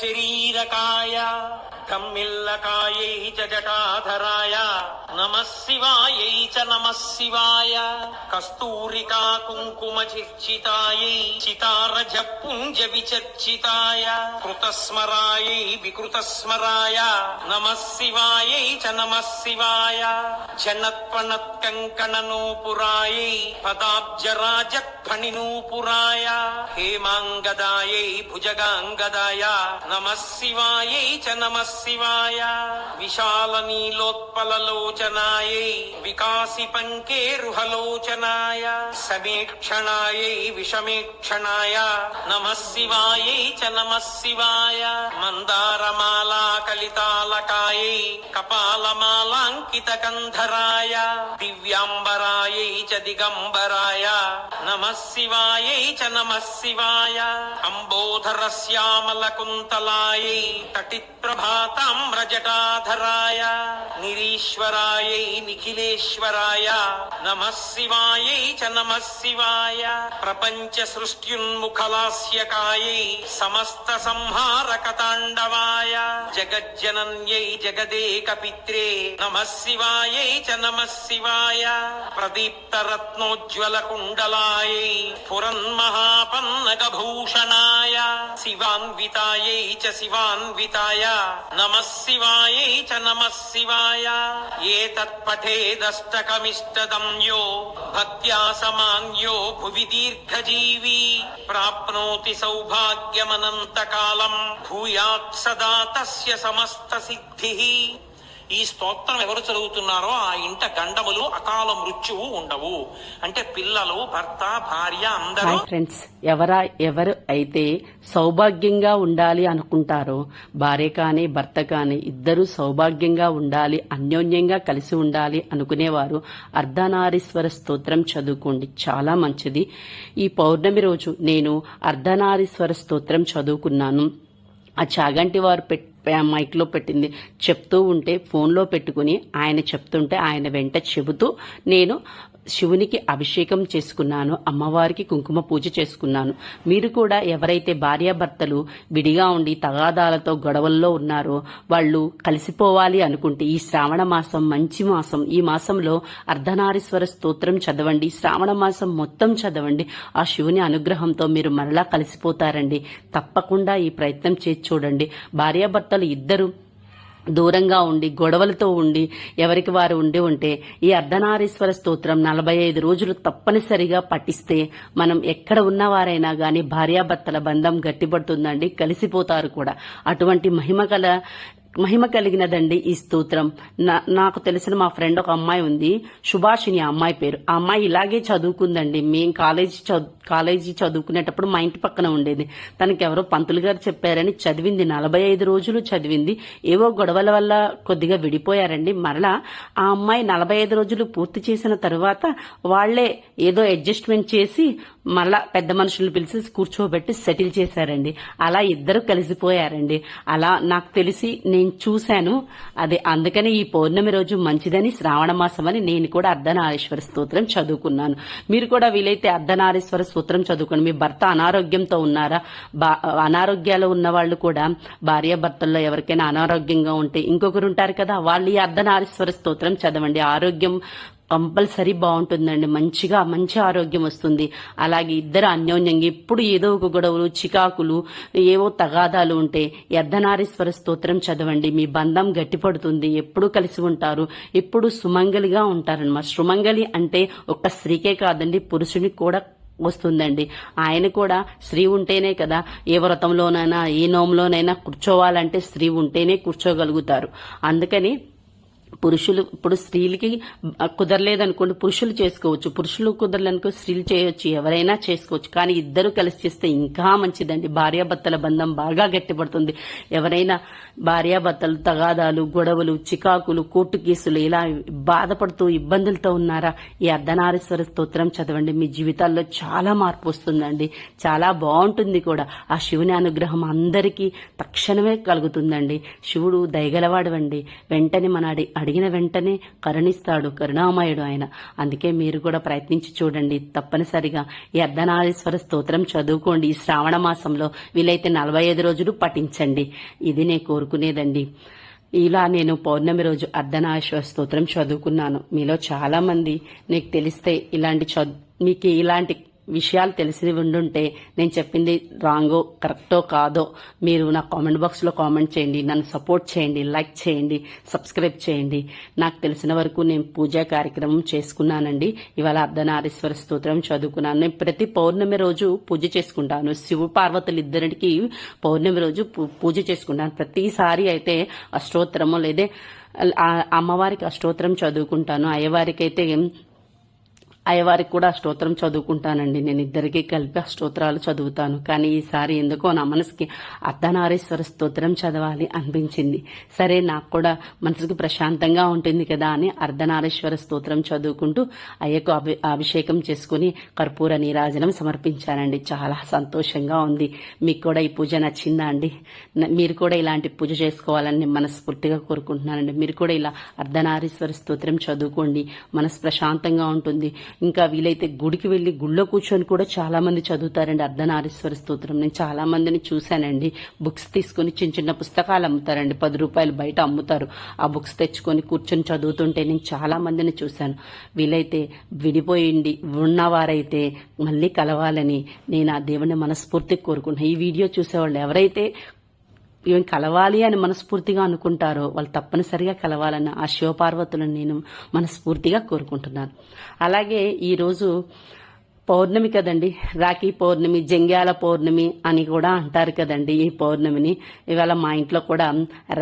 శరీరకాయ కమ్మిల్లకాయై చ జటాధరాయ నమ శివాయై చ నమ శివాయ కస్తూరికా కుంకుమ చిర్చితాయై చితారజ పుంజ విచర్చితాయ కృతస్మరాయై వికృతస్మరాయ నమ శివాయై చ నమ శివాయ జనత్వనత్ కంకణ ఫణినూపురాయ హేమాంగదాయై భుజగాంగదాయ నమః శివాయై చ నమః శివాయ విశాల నీలోత్పలలోచనాయై వికాసి పంకేరుహలోచనాయ సమీక్షణాయై విషమీక్షణాయ నమః శివాయై చ నమః శివాయ మందారమాలా కలితాలకాయై కపాలమాలాంకిత కంధరాయ దివ్యాంబరాయై చ దిగంబరాయ నమః శివాయై చ నమః శివాయ అంబోధర శ్యామల నిరీశ్వరాయై నిఖిలేశ్వరాయ నమ శివాయై చ నమ శివాయ ప్రపంచ సృష్ట్యున్ముఖలాస్యకాయై సమస్త సంహారక తాండవాయ జగజ్జనన్యై జగదేక పిత్రే నమ శివాయై చ నమ శివాయ ప్రదీప్త రత్నోజ్వల కుండలాయై పురన్మహాపన్నగభూషణాయ భూషణాయ विताय च शिवान्विताय नमः शिवाय च नमः शिवाय। एतत्पठेदष्टकमिष्टदं यो भक्त्या समान्यो भुवि दीर्घजीवी। प्राप्नोति सौभाग्यमनन्तकालम् भूयात्सदा तस्य समस्तसिद्धिः। ఈ స్తోత్రం ఎవరు చదువుతున్నారో ఆ ఇంట గండములు అకాల మృత్యువు ఉండవు. అంటే పిల్లలు భర్త భార్య అందరూ ఫ్రెండ్స్ ఎవరా ఎవరు అయితే సౌభాగ్యంగా ఉండాలి అనుకుంటారో భార్య కానీ భర్త కానీ ఇద్దరు సౌభాగ్యంగా ఉండాలి అన్యోన్యంగా కలిసి ఉండాలి అనుకునేవారు అర్ధనారీశ్వర స్తోత్రం చదువుకోండి. చాలా మంచిది. ఈ పౌర్ణమి రోజు నేను అర్ధనారీశ్వర స్తోత్రం చదువుకున్నాను. ఆ చాగంటి వారు పెట్టి మైక్లో పెట్టింది. చెప్తూ ఉంటే ఫోన్లో పెట్టుకుని ఆయన చెప్తుంటే ఆయన వెంట చెబుతూ నేను శివునికి అభిషేకం చేసుకున్నాను అమ్మవారికి కుంకుమ పూజ చేసుకున్నాను. మీరు కూడా ఎవరైతే భార్యాభర్తలు విడిగా ఉండి తగాదాలతో గొడవల్లో ఉన్నారో వాళ్ళు కలిసిపోవాలి అనుకుంటే ఈ శ్రావణ మాసం మంచి మాసం. ఈ మాసంలో అర్ధనారీశ్వర స్తోత్రం చదవండి శ్రావణ మాసం మొత్తం చదవండి. ఆ శివుని అనుగ్రహంతో మీరు మరలా కలిసిపోతారండి. తప్పకుండా ఈ ప్రయత్నం చేసి చూడండి. భార్యాభర్తలు ఇద్దరు దూరంగా ఉండి గొడవలతో ఉండి ఎవరికి వారు ఉండి ఉంటే ఈ అర్ధనారీశ్వర స్తోత్రం నలభై ఐదు రోజులు తప్పనిసరిగా పఠిస్తే మనం ఎక్కడ ఉన్నవారైనా గాని భార్యాభర్తల బంధం గట్టిపడుతుందండి కలిసిపోతారు కూడా. అటువంటి మహిమ గల మహిమ కలిగినదండి ఈ స్తోత్రం. నా- నాకు తెలిసిన మా ఫ్రెండ్ ఒక అమ్మాయి ఉంది. సుభాషిని ఆ అమ్మాయి పేరు. ఆ అమ్మాయి ఇలాగే చదువుకుందండి. మేము కాలేజీ కాలేజీ చదువుకునేటప్పుడు మా ఇంటి పక్కన ఉండేది. తనకి ఎవరో పంతులు గారు చెప్పారని చదివింది. నలభై ఐదు రోజులు చదివింది. ఏవో గొడవల వల్ల కొద్దిగా విడిపోయారండి. మరలా ఆ అమ్మాయి నలభై ఐదు రోజులు పూర్తి చేసిన తర్వాత వాళ్ళే ఏదో అడ్జస్ట్మెంట్ చేసి మళ్ళా పెద్ద మనుషులు పిలిచి కూర్చోబెట్టి సెటిల్ చేశారండి. అలా ఇద్దరు కలిసిపోయారండి. అలా నాకు తెలిసి నేను చూశాను. అదే అందుకనే ఈ పౌర్ణమి రోజు మంచిదని శ్రావణ మాసం అని నేను కూడా అర్ధనారీశ్వర స్తోత్రం చదువుకున్నాను. మీరు కూడా వీలైతే అర్ధనారీశ్వర స్తోత్రం చదువుకోండి. మీ భర్త అనారోగ్యంతో ఉన్నారా? బా అనారోగ్యాలు ఉన్న వాళ్ళు కూడా భార్య భర్తల్లో ఎవరికైనా అనారోగ్యంగా ఉంటే ఇంకొకరు ఉంటారు కదా వాళ్ళు ఈ అర్ధనారీశ్వర స్తోత్రం చదవండి. ఆరోగ్యం కంపల్సరీ బాగుంటుందండి. మంచిగా మంచి ఆరోగ్యం వస్తుంది. అలాగే ఇద్దరు అన్యోన్యంగా ఎప్పుడు ఏదో ఒక గొడవలు చికాకులు ఏవో తగాదాలు ఉంటే ఈ స్తోత్రం చదవండి. మీ బంధం గట్టిపడుతుంది. ఎప్పుడు కలిసి ఉంటారు. ఎప్పుడు సుమంగలిగా ఉంటారన్నమాట. సుమంగలి అంటే ఒక్క స్త్రీకే కాదండి పురుషునికి కూడా వస్తుందండి. ఆయన కూడా స్త్రీ ఉంటేనే కదా ఏ వ్రతంలోనైనా ఏ నోంలోనైనా కూర్చోవాలంటే స్త్రీ ఉంటేనే కూర్చోగలుగుతారు. అందుకని పురుషులు ఇప్పుడు స్త్రీలకి కుదరలేదనుకోండి పురుషులు చేసుకోవచ్చు. పురుషులు కుదరలేనుకో స్త్రీలు చేయొచ్చు ఎవరైనా చేసుకోవచ్చు. కానీ ఇద్దరు కలిసి చేస్తే ఇంకా మంచిదండి. భార్యాభర్తల బంధం బాగా గట్టిపడుతుంది. ఎవరైనా భార్యాభర్తలు తగాదాలు గొడవలు చికాకులు కోర్టు కేసులు ఇలా బాధపడుతూ ఇబ్బందులతో ఉన్నారా? ఈ అర్ధనారీశ్వర స్తోత్రం చదవండి. మీ జీవితాల్లో చాలా మార్పు వస్తుందండి. చాలా బాగుంటుంది కూడా. ఆ శివుని అనుగ్రహం అందరికీ తక్షణమే కలుగుతుందండి. శివుడు దయగలవాడవండి వెంటనే మన అడి అడిగిన వెంటనే కరుణిస్తాడు కరుణామయుడు ఆయన. అందుకే మీరు కూడా ప్రయత్నించి చూడండి. తప్పనిసరిగా ఈ అర్ధనారీశ్వర స్తోత్రం చదువుకోండి. ఈ శ్రావణ మాసంలో వీలైతే నలభై ఐదు రోజులు పఠించండి. ఇది నేను కోరుకునేదండి. ఇలా నేను పౌర్ణమి రోజు అర్ధనాశ్వర స్తోత్రం చదువుకున్నాను. మీలో చాలా మంది నీకు తెలిస్తే ఇలాంటి చదు మీకు ఇలాంటి విషయాలు తెలిసి ఉండుంటే నేను చెప్పింది రాంగో కరెక్టో కాదో మీరు నా కామెంట్ బాక్స్లో కామెంట్ చేయండి నన్ను సపోర్ట్ చేయండి లైక్ చేయండి సబ్స్క్రైబ్ చేయండి. నాకు తెలిసిన వరకు నేను పూజా కార్యక్రమం చేసుకున్నానండి. ఇవాళ అర్ధనారీశ్వర స్తోత్రం చదువుకున్నాను. నేను ప్రతి పౌర్ణమి రోజు పూజ చేసుకుంటాను. శివ పార్వతులు ఇద్దరికి పౌర్ణమి రోజు పూ- పూజ చేసుకుంటాను. ప్రతిసారి అయితే అష్టోత్తరము లేదే ఆ అమ్మవారికి అష్టోత్తరం చదువుకుంటాను. అయ్యవారికి అయితే అయ్యవారికి కూడా స్తోత్రం చదువుకుంటానండి. నేను ఇద్దరికీ కలిపి ఆ స్తోత్రాలు చదువుతాను. కానీ ఈసారి ఎందుకో నా మనసుకి అర్ధనారీశ్వర స్తోత్రం చదవాలి అనిపించింది. సరే నాకు కూడా మనసుకు ప్రశాంతంగా ఉంటుంది కదా అని అర్ధనారీశ్వర స్తోత్రం చదువుకుంటూ అయ్యకు అభి అభిషేకం చేసుకుని కర్పూర నీరాజనం సమర్పించానండి. చాలా సంతోషంగా ఉంది. మీకు కూడా ఈ పూజ నచ్చిందా అండి? మీరు కూడా ఇలాంటి పూజ చేసుకోవాలని మనస్ఫూర్తిగా కోరుకుంటున్నానండి. మీరు కూడా ఇలా అర్ధనారీశ్వర స్తోత్రం చదువుకోండి. మనసు ప్రశాంతంగా ఉంటుంది. ఇంకా వీలైతే గుడికి వెళ్ళి గుళ్ళో కూర్చొని కూడా చాలా మంది చదువుతారండి. అర్ధనారీశ్వర స్తోత్రం. నేను చాలా మందిని చూశానండి. బుక్స్ తీసుకొని చిన్న చిన్న పుస్తకాలు అమ్ముతారండి. పది రూపాయలు బయట అమ్ముతారు. ఆ బుక్స్ తెచ్చుకొని కూర్చొని చదువుతుంటే నేను చాలా మందిని చూశాను. వీలైతే విడిపోయింది ఉన్నవారైతే మళ్ళీ కలవాలని నేను ఆ దేవుని మనస్ఫూర్తిగా కోరుకున్నాను ఈ వీడియో చూసేవాళ్ళు ఎవరైతే ఈమె కలవాలి అని మనస్ఫూర్తిగా అనుకుంటారో వాళ్ళు తప్పనిసరిగా కలవాలన్న ఆ శివపార్వతులను నేను మనస్ఫూర్తిగా కోరుకుంటున్నాను. అలాగే ఈరోజు పౌర్ణమి కదండి. రాఖీ పౌర్ణమి జంగ్యాల పౌర్ణమి అని కూడా అంటారు కదండి ఈ పౌర్ణమిని. ఇవాళ మా ఇంట్లో కూడా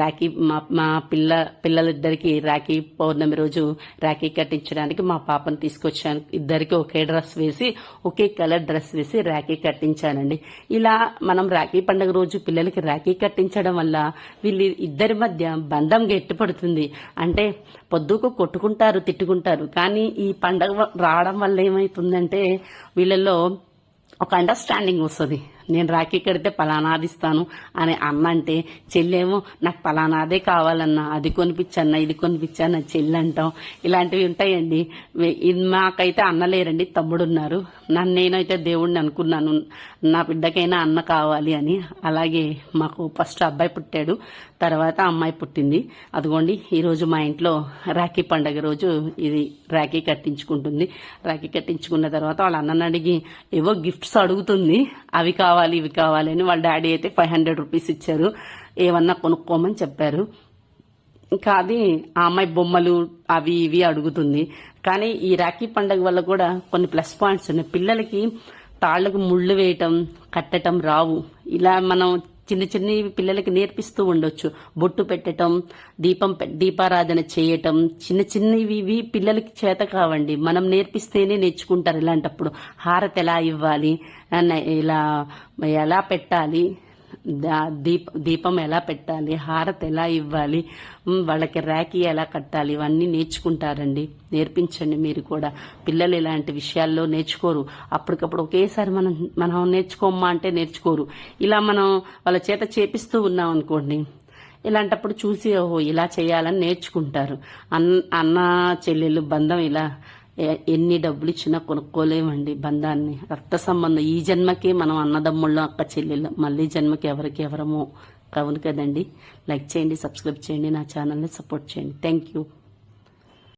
రాఖీ మా మా పిల్ల పిల్లలిద్దరికి రాఖీ పౌర్ణమి రోజు రాఖీ కట్టించడానికి మా పాపను తీసుకొచ్చాను. ఇద్దరికి ఒకే డ్రెస్ వేసి ఒకే కలర్ డ్రెస్ వేసి రాఖీ కట్టించానండి. ఇలా మనం రాఖీ పండుగ రోజు పిల్లలకి రాఖీ కట్టించడం వల్ల వీళ్ళు ఇద్దరి మధ్య బంధం గట్టిపడుతుంది. అంటే పొద్దుకు కొట్టుకుంటారు తిట్టుకుంటారు. కానీ ఈ పండగ రావడం వల్ల ఏమైతుందంటే వీళ్ళల్లో ఒక అండర్స్టాండింగ్ వస్తుంది. నేను రాఖీ కడితే పలానాది ఇస్తాను అని అన్న అంటే చెల్లేమో నాకు పలానాదే కావాలన్నా. అది కొనిపించన్న ఇది కొనిపించాను చెల్లి అంటాం ఇలాంటివి ఉంటాయండి. ఇది మాకైతే అన్న లేరండి నన్ను నేనైతే దేవుడిని అనుకున్నాను. నా బిడ్డకైనా అన్న కావాలి అని. అలాగే మాకు ఫస్ట్ అబ్బాయి పుట్టాడు తర్వాత అమ్మాయి పుట్టింది. అదిగోండి ఈరోజు మా ఇంట్లో రాఖీ పండగ రోజు ఇది రాఖీ కట్టించుకుంటుంది. రాఖీ కట్టించుకున్న తర్వాత వాళ్ళ అన్నని అడిగి ఏవో గిఫ్ట్స్ అడుగుతుంది. అవి కావాలి? ఇవి కావాలి అని వాళ్ళ డాడీ అయితే ఫైవ్ హండ్రెడ్ రూపీస్ ఇచ్చారు. ఏమన్నా కొనుక్కోమని చెప్పారు. ఇంకా అది ఆ అమ్మాయి బొమ్మలు అవి ఇవి అడుగుతుంది. కానీ ఈ రాఖీ పండగ వల్ల కూడా కొన్ని ప్లస్ పాయింట్స్ ఉన్నాయి. పిల్లలకి తాళ్ళకు ముళ్ళు వేయటం కట్టటం రావు. ఇలా మనం చిన్న చిన్న పిల్లలకి నేర్పిస్తూ ఉండొచ్చు. బొట్టు పెట్టటం దీపం పె- దీపారాధన చేయటం చిన్న చిన్నవి పిల్లలకి చేత కావండి. మనం నేర్పిస్తేనే నేర్చుకుంటారు ఇలాంటప్పుడు. హారతి ఎలా ఇవ్వాలి? ఇలా ఎలా పెట్టాలి? దీప దీపం ఎలా పెట్టాలి హారత్ ఎలా ఇవ్వాలి వాళ్ళకి ర్యాకీ ఎలా కట్టాలి ఇవన్నీ నేర్చుకుంటారండి. నేర్పించండి మీరు కూడా. పిల్లలు ఇలాంటి విషయాల్లో నేర్చుకోరు. అప్పటికప్పుడు ఒకేసారి మనం మనం నేర్చుకోమ్మా అంటే నేర్చుకోరు. ఇలా మనం వాళ్ళ చేత చేపిస్తూ ఉన్నాం అనుకోండి ఇలాంటప్పుడు చూసి ఓహో ఇలా చేయాలని నేర్చుకుంటారు. అన్న అన్న చెల్లెలు బంధం ఇలా ఎన్ని డబ్బులు ఇచ్చినా కొనుక్కోలేమండి బంధాన్ని. రక్త సంబంధం ఈ జన్మకి మనం అన్నదమ్ముళ్ళం అక్క చెల్లెళ్ళం. మళ్ళీ జన్మకి ఎవరికి ఎవరమో కావును కదండి. లైక్ చేయండి సబ్స్క్రైబ్ చేయండి నా ఛానల్ని సపోర్ట్ చేయండి. Thank you.